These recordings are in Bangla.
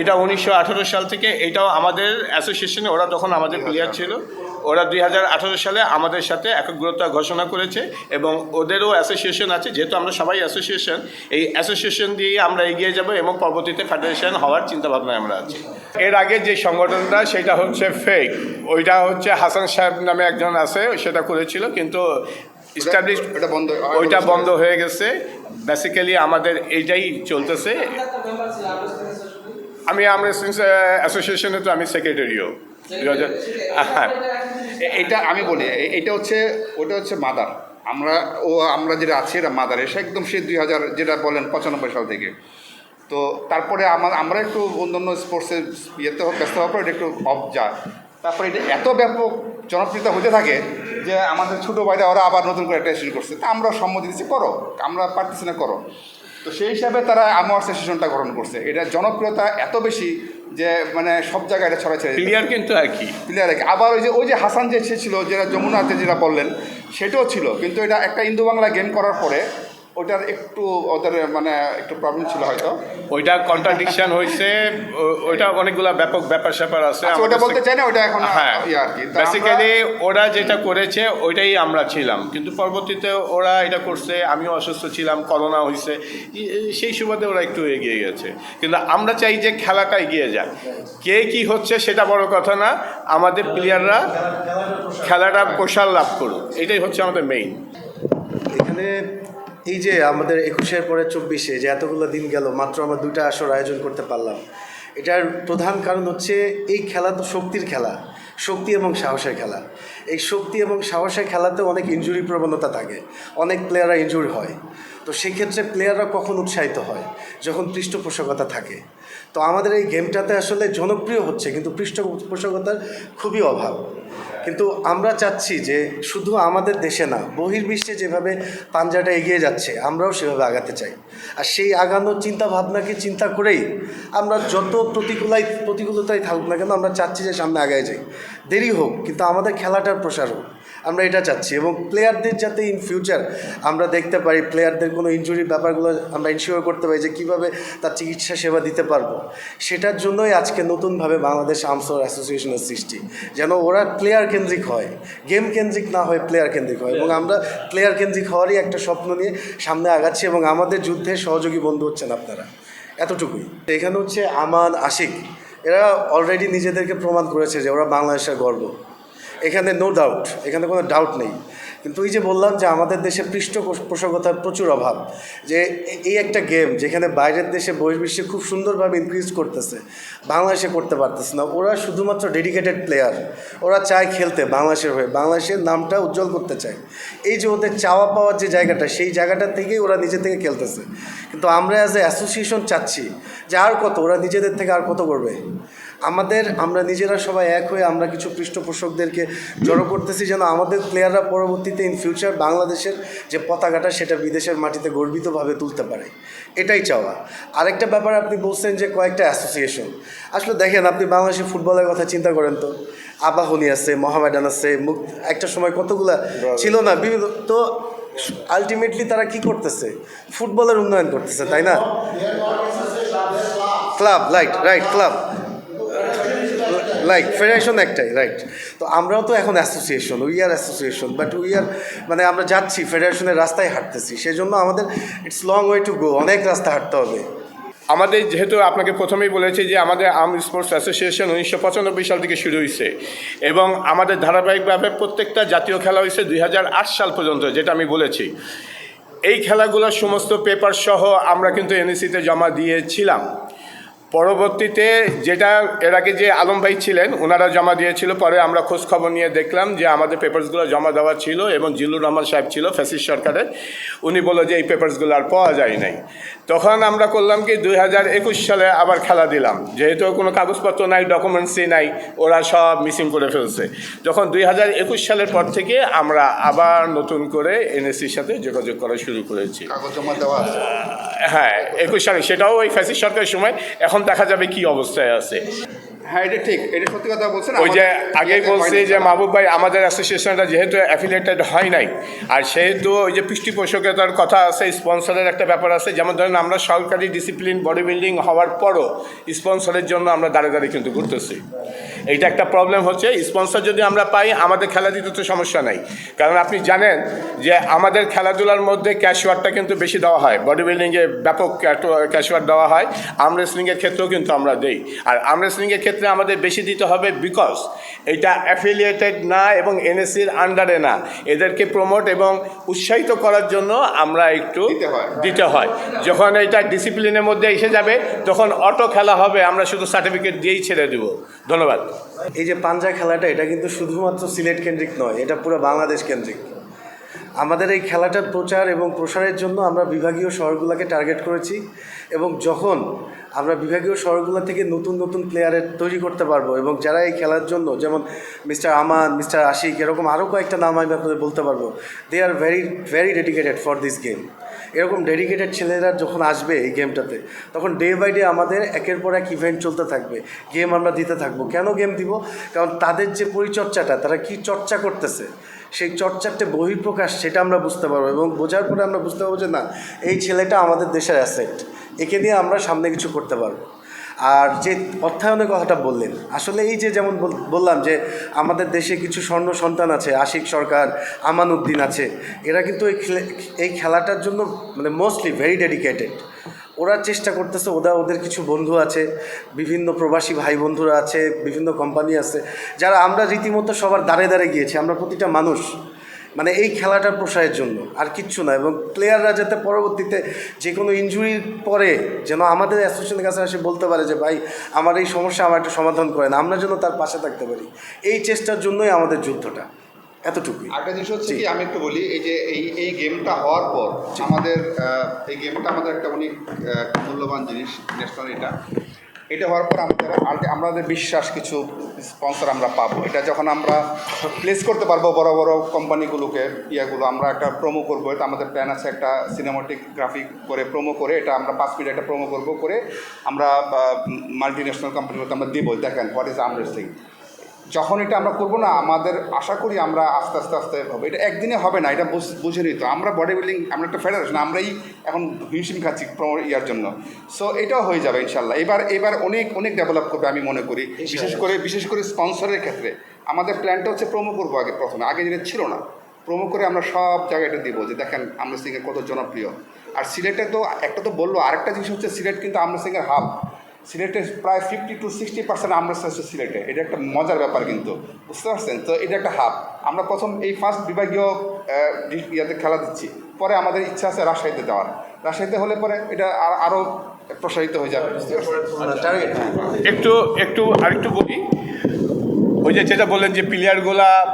এটা উনিশশো আঠারো সাল থেকে এটাও আমাদের অ্যাসোসিয়েশনে ওরা তখন আমাদের প্লেয়ার ছিল। ওরা দুই হাজার আঠারো সালে আমাদের সাথে একগ্রতা ঘোষণা করেছে এবং ওদেরও অ্যাসোসিয়েশন আছে যেহেতু আমরা সবাই অ্যাসোসিয়েশন এই অ্যাসোসিয়েশন দিয়েই আমরা এগিয়ে যাব এবং পরবর্তীতে ফেডারেশন হওয়ার চিন্তাভাবনায় আমরা আছি। এর আগে যে সংগঠনটা সেটা হচ্ছে ফেক ওইটা হচ্ছে হাসান সাহেব নামে একজন আছে সেটা করেছিল কিন্তু ওইটা বন্ধ হয়ে গেছে। বেসিক্যালি আমাদের এইটাই চলতেছে। আমি আমরা অ্যাসোসিয়েশনে তো আমি সেক্রেটারিও এটা আমি বলি এটা হচ্ছে ওটা হচ্ছে মাদার আমরা ও আমরা যেটা আছি এটা মাদার এসে একদম সে দুই হাজার যেটা বলেন পঁচানব্বই সাল থেকে। তো তারপরে আমার আমরা একটু অন্যান্য স্পোর্টসের ইয়েতে হোক ব্যস্ত হওয়ার পর এটা একটু অফ যায়। তারপরে এটা এত ব্যাপক জনপ্রিয়তা হতে থাকে যে আমাদের ছোটো ভাইরা ওরা আবার নতুন করে একটা শুরু করছে। তা আমরা সম্মতি দিচ্ছি করো। আমরা পারতেছি না করো। তো সেই হিসাবে তারা আমার সেশনটা গ্রহণ করছে। এটা জনপ্রিয়তা এত বেশি যে মানে সব জায়গায় এটা ছড়া ছেড়ে প্লেয়ার কিন্তু একই। প্লেয়ার আবার ওই যে ওই যে হাসান যে ছিল যেটা যমুনাতে যেটা বললেন সেটাও ছিল। কিন্তু এটা একটা ইন্দু বাংলা গেম করার পরে ওটার একটু ওদের মানে একটু প্রবলেম ছিল হয়তো। ওইটা কন্ট্রাডিকশন হয়েছে ওইটা অনেকগুলা ব্যাপক ব্যাপার স্যাপার আছে। আচ্ছা, ওটা বলতে চাই না ওটা এখন হ্যাঁ। ইয়ে আর কি। বেসিক্যালি ওরা যেটা করেছে ওইটাই আমরা ছিলাম। কিন্তু পরবর্তীতে ওরা এটা করছে আমিও অসুস্থ ছিলাম করোনা হয়েছে সেই সুবাদে ওরা একটু এগিয়ে গেছে। কিন্তু আমরা চাই যে খেলাটা এগিয়ে যাক। কে কি হচ্ছে সেটা বড় কথা না আমাদের প্লেয়াররা খেলাটা প্রসার লাভ করুক। এটাই হচ্ছে আমাদের মেইন এখানে এই যে আমাদের একুশের পরে চব্বিশে যে এতগুলো দিন গেল, মাত্র আমরা দুইটা আসর আয়োজন করতে পারলাম। এটার প্রধান কারণ হচ্ছে এই খেলা তো শক্তির খেলা, শক্তি এবং সাহসের খেলা। এই শক্তি এবং সাহসের খেলাতে অনেক ইঞ্জুরি প্রবণতা থাকে, অনেক প্লেয়াররা ইনজুরি হয়। তো সেক্ষেত্রে প্লেয়াররা কখন উৎসাহিত হয়? যখন পৃষ্ঠপোষকতা থাকে। তো আমাদের এই গেমটাতে আসলে জনপ্রিয় হচ্ছে, কিন্তু পৃষ্ঠপোষকতার খুবই অভাব। কিন্তু আমরা চাচ্ছি যে শুধু আমাদের দেশে না, বহির্বিশ্বে যেভাবে পাঞ্জাটা এগিয়ে যাচ্ছে, আমরাও সেভাবে আগাতে চাই। আর সেই আগানোর চিন্তা ভাবনাকে চিন্তা করেই আমরা যত প্রতিকূলাই, প্রতিকূলতাই থাকুক না কেন, আমরা চাচ্ছি যে সামনে আগায় যাই। দেরি হোক, কিন্তু আমাদের খেলাটার প্রসার হোক। আমরা এটা চাচ্ছি এবং প্লেয়ারদের যাতে ইন ফিউচার আমরা দেখতে পারি প্লেয়ারদের কোনো ইনজুরির ব্যাপারগুলো আমরা ইনশিওর করতে পারি যে কীভাবে তার চিকিৎসা সেবা দিতে পারব। সেটার জন্যই আজকে নতুনভাবে বাংলাদেশ আমসর অ্যাসোসিয়েশনের সৃষ্টি। যেন ওরা প্লেয়ার কেন্দ্রিক হয় গেম কেন্দ্রিক না হয় প্লেয়ার কেন্দ্রিক হয় এবং আমরা প্লেয়ার কেন্দ্রিক হওয়ারই একটা স্বপ্ন নিয়ে সামনে আগাচ্ছি এবং আমাদের যুদ্ধে সহযোগী বন্ধু হচ্ছেন আপনারা। এতটুকুই। এখানে হচ্ছে আমান, আশিক। এরা অলরেডি নিজেদেরকে প্রমাণ করেছে যে ওরা বাংলাদেশের গর্ব। এখানে নো ডাউট এখানে কোনো ডাউট নেই। কিন্তু ওই যে বললাম যে আমাদের দেশে পৃষ্ঠপোষকতার প্রচুর অভাব, যে এই একটা গেম যেখানে বাইরের দেশে বহির্বিশ্বে খুব সুন্দরভাবে ইনক্রিজ করতেছে, বাংলাদেশে করতে পারতেছে না। ওরা শুধুমাত্র ডেডিকেটেড প্লেয়ার ওরা চায় খেলতে বাংলাদেশের হয়ে, বাংলাদেশের নামটা উজ্জ্বল করতে চায়। এই যে ওদের চাওয়া পাওয়ার যে জায়গাটা, সেই জায়গাটা থেকেই ওরা নিজে থেকে খেলতেছে। কিন্তু আমরা অ্যাজ এ অ্যাসোসিয়েশন চাচ্ছি যে আর কত, ওরা নিজেদের থেকে আর কত করবে? আমাদের আমরা নিজেরা সবাই এক হয়ে আমরা কিছু পৃষ্ঠপোষকদেরকে জড়ো করতেছি যেন আমাদের প্লেয়াররা পরবর্তীতে ইন ফিউচার বাংলাদেশের যে পতাকাটা সেটা বিদেশের মাটিতে গর্বিতভাবে তুলতে পারে। এটাই চাওয়া। আরেকটা ব্যাপার আপনি বলছেন যে কয়েকটা অ্যাসোসিয়েশন আসলে দেখেন আপনি বাংলাদেশের ফুটবলের কথা চিন্তা করেন তো। আবাহনী আছে মহামেডান আছে মুক একটা সময় কতগুলা ছিল না বিভিন্ন তো আলটিমেটলি তারা কি করতেছে? ফুটবলের উন্নয়ন করতেছে তাই না? Club right right club like federation একটাই রাইট তো আমরাও তো এখন association we are association but we are মানে আমরা যাচ্ছি ফেডারেশনের রাস্তায় হাঁটতেছি সেই জন্য আমাদের it's long way to go অনেক রাস্তা হাঁটতে হবে। আমাদের যেহেতু আপনাকে প্রথমেই বলেছি যে আমাদের আর্ম স্পোর্টস অ্যাসোসিয়েশন উনিশশো পঁচানব্বই সাল থেকে শুরু হয়েছে এবং আমাদের ধারাবাহিকভাবে প্রত্যেকটা জাতীয় খেলা হয়েছে দুই হাজার আট সাল পর্যন্ত, যেটা আমি বলেছি। এই খেলাগুলোর সমস্ত পেপার সহ আমরা কিন্তু এনএসিতে জমা দিয়েছিলাম। পরবর্তীতে যেটা এর আগে যে আলম ভাই ছিলেন ওনারা জমা দিয়েছিল পরে আমরা খোঁজ খবর নিয়ে দেখলাম যে আমাদের পেপারসগুলো জমা দেওয়া ছিল এবং জিল্লুর রহমান সাহেব ছিল ফ্যাসিস সরকারের। উনি বলল যে এই পেপারসগুলো আর পাওয়া যায় নাই। তখন আমরা করলাম কি দুই হাজার একুশ সালে আবার খেলা দিলাম। যেহেতু কোনো কাগজপত্র নাই ডকুমেন্টসই নাই ওরা সব মিসিং করে ফেলছে। যখন দুই হাজার একুশ সালের পর থেকে আমরা আবার নতুন করে এনএসসির সাথে যোগাযোগ করা শুরু করেছি। কাগজ জমা দেওয়া হ্যাঁ একুশ সালে সেটাও ওই ফ্যাসিস সরকারের সময়। এখন দেখা যাবে কি অবস্থায় আছে। হ্যাঁ এটা ঠিক। এটা সত্যি কথা বলছেন ওই যে আগেই বলছি যে। মাহবুব ভাই আমাদের অ্যাসোসিয়েশনটা যেহেতু অ্যাফিলিয়েটেড হয় নাই আর সেহেতু ওই যে পৃষ্ঠপোষকতার কথা আছে স্পন্সরের একটা ব্যাপার আছে যেমন ধরেন আমরা সরকারি ডিসিপ্লিন বডি বিল্ডিং হওয়ার পরও স্পন্সরের জন্য আমরা দাঁড়িয়ে দাঁড়িয়ে কিন্তু ঘুরতেছি এইটা একটা প্রবলেম হচ্ছে। স্পন্সর যদি আমরা পাই আমাদের খেলা দিতে তো সমস্যা নাই। কারণ আপনি জানেন যে আমাদের খেলাধুলার মধ্যে ক্যাশওয়ার্ডটা কিন্তু বেশি দেওয়া হয়। বডি বিল্ডিংয়ে ব্যাপক ক্যাশওয়ার্ড দেওয়া হয়। আর্ম রেসলিংয়ের ক্ষেত্রেও কিন্তু আমরা দেই। আর আর্ম রেসলিংয়ের ক্ষেত্রে আমাদের বেশি দিতে হবে বিকজ এটা অ্যাফিলিয়েটেড না এবং এনএসসির আন্ডারে না। এদেরকে প্রমোট এবং উৎসাহিত করার জন্য আমরা একটু। দিতে হয়। যখন এটা ডিসিপ্লিনের মধ্যে এসে যাবে তখন অটো খেলা হবে। আমরা শুধু সার্টিফিকেট দিয়েই ছেড়ে দেব। ধন্যবাদ। এই যে পাঞ্জা খেলাটা, এটা কিন্তু শুধুমাত্র সিলেট কেন্দ্রিক নয়, এটা পুরো বাংলাদেশ কেন্দ্রিক। আমাদের এই খেলাটার প্রচার এবং প্রসারের জন্য আমরা বিভাগীয় শহরগুলোকে টার্গেট করেছি এবং যখন আমরা বিভাগীয় শহরগুলো থেকে নতুন নতুন প্লেয়ারের তৈরি করতে পারব এবং যারা এই খেলার জন্য, যেমন মিস্টার আমান, মিস্টার আশিক, এরকম আরও কয়েকটা নাম আমি আপনাদের বলতে পারব they are very very dedicated for this game এরকম ডেডিকেটেড ছেলেরা যখন আসবে এই গেমটাতে তখন ডে বাই ডে আমাদের একের পর এক ইভেন্ট চলতে থাকবে। গেম আমরা দিতে থাকব। কেন গেম দিব? কারণ তাদের যে পরিচর্চাটা, তারা কি চর্চা করতেছে, সেই চর্চারটা বহিঃপ্রকাশ সেটা আমরা বুঝতে পারব এবং বোঝার পরে আমরা বুঝতে পারব যে না, এই ছেলেটা আমাদের দেশের অ্যাসেট একে নিয়ে আমরা সামনে কিছু করতে পারব। আর যে অর্থায়নের কথাটা বললেন, আসলে এই যে যেমন বল- বললাম যে আমাদের দেশে কিছু স্বর্ণ সন্তান আছে, আশিক সরকার আমান উদ্দিন আছে, এরা কিন্তু এই এই খেলাটার জন্য মানে মোস্টলি ভেরি ডেডিকেটেড ওরা চেষ্টা করতেছে, ওরা ওদের কিছু বন্ধু আছে, বিভিন্ন প্রবাসী ভাই বন্ধুরা আছে, বিভিন্ন কোম্পানি আছে, যারা আমরা রীতিমতো সবার দাঁড়ে দাঁড়ে গিয়েছি, আমরা প্রতিটা মানুষ। মানে এই খেলাটার প্রসারের জন্য আর কিচ্ছু না। এবং প্লেয়াররা যাতে পরবর্তীতে যে কোনো ইনজুরির পরে যেন আমাদের অ্যাসোসিয়েশনের কাছে এসে বলতে পারে যে ভাই আমার এই সমস্যা আমার একটা সমাধান করেন আমরা যেন তার পাশে থাকতে পারি। এই চেষ্টার জন্যই আমাদের যুদ্ধটা এতটুকুই। আরেকটা জিনিস হচ্ছে কি আমি একটু বলি এই যে এই এই গেমটা হওয়ার পর আমাদের এই গেমটা আমাদের একটা অনেক মূল্যবান জিনিস ন্যাশনাল এটা। এটা হওয়ার পর আমাদের আমাদের বিশ্বাস কিছু স্পন্সর আমরা পাবো। এটা যখন আমরা প্লেস করতে পারব বড় বড় কোম্পানিগুলোকে ইয়াগুলো, আমরা একটা প্রোমো করব। এটা আমাদের প্ল্যান আছে একটা সিনেমাটিক গ্রাফিক করে প্রোমো করে, এটা আমরা পাঁচ মিনিট একটা প্রোমো করব করে আমরা মাল্টি ন্যাশনাল কোম্পানিগুলোতে আমরা দেবো। দেখেন হোয়াট ইজ আর্ম রেসলিং যখন এটা আমরা করব না আমাদের আশা করি আমরা আস্তে আস্তে আস্তে হবে। এটা একদিনে হবে না এটা বুঝ- নিত আমরা বডি বিল্ডিং আমরা একটা ফেডারেশন আমরাই এখন হিমশিম খাচ্ছি ইয়ার জন্য। সো এটাও হয়ে যাবে ইনশাল্লাহ। এবার এবার অনেক অনেক ডেভেলপ করবে আমি মনে করি। বিশেষ করে বিশেষ করে স্পন্সরের ক্ষেত্রে। আমাদের প্ল্যানটা হচ্ছে প্রোমো করব আগে প্রথমে। আগে যেটা ছিল না প্রোমো করে আমরা সব জায়গায় এটা দিব যে দেখেন আমরা সিংয়ের কত জনপ্রিয়। আর সিলেটে তো একটা তো বলল আরেকটা জিনিস হচ্ছে সিলেট কিন্তু আমরা সিংয়ের হাব সিলেটে প্রায় ফিফটি টু সিক্সটি পার্সেন্ট আমরা হচ্ছে সিলেটে। এটা একটা মজার ব্যাপার কিন্তু। বুঝতে পারছেন? তো এটা একটা হাব আমরা প্রথম এই ফার্স্ট বিভাগীয় ইয়াতে খেলা দিচ্ছি। পরে আমাদের ইচ্ছা আছে রাজশাহীতে দেওয়ার। রাজশাহীতে হলে পরে এটা আর- আরও প্রসারিত হয়ে যাবে? একটু একটু আরেকটু বলি। ওই যে যেটা বললেন যে প্লেয়ারগুলা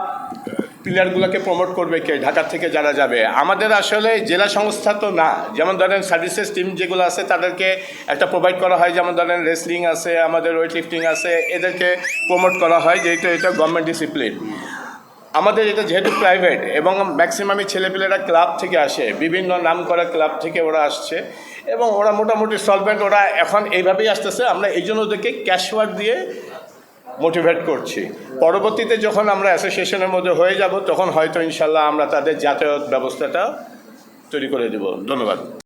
প্লেয়ারগুলোকে প্রমোট করবে কে? ঢাকা থেকে যারা যাবে। আমাদের আসলে জেলা সংস্থা তো না। যেমন ধরেন সার্ভিসেস টিম যেগুলো আছে, তাদেরকে একটা প্রোভাইড করা হয়। যেমন ধরেন রেসলিং আছে, আমাদের ওয়েট লিফটিং আছে, এদেরকে প্রমোট করা হয় যেহেতু এটা গভর্নমেন্ট ডিসিপ্লিন আমাদের এটা যেহেতু প্রাইভেট এবং ম্যাক্সিমামই ছেলেপেলেরা ক্লাব থেকে আসে, বিভিন্ন নাম করা ক্লাব থেকে ওরা আসছে এবং ওরা মোটামুটি সলভেন্ট ওরা এখন এইভাবেই আসতেছে। আমরা এই জন্য ওদেরকে ক্যাশওয়ার্ড দিয়ে মোটিভেট করছি। পরবর্তীতে যখন আমরা অ্যাসোসিয়েশনের মধ্যে হয়ে যাব, তখন হয়তো ইনশাল্লাহ আমরা তাদের যাতায়াত ব্যবস্থাটা তৈরি করে দেব। ধন্যবাদ।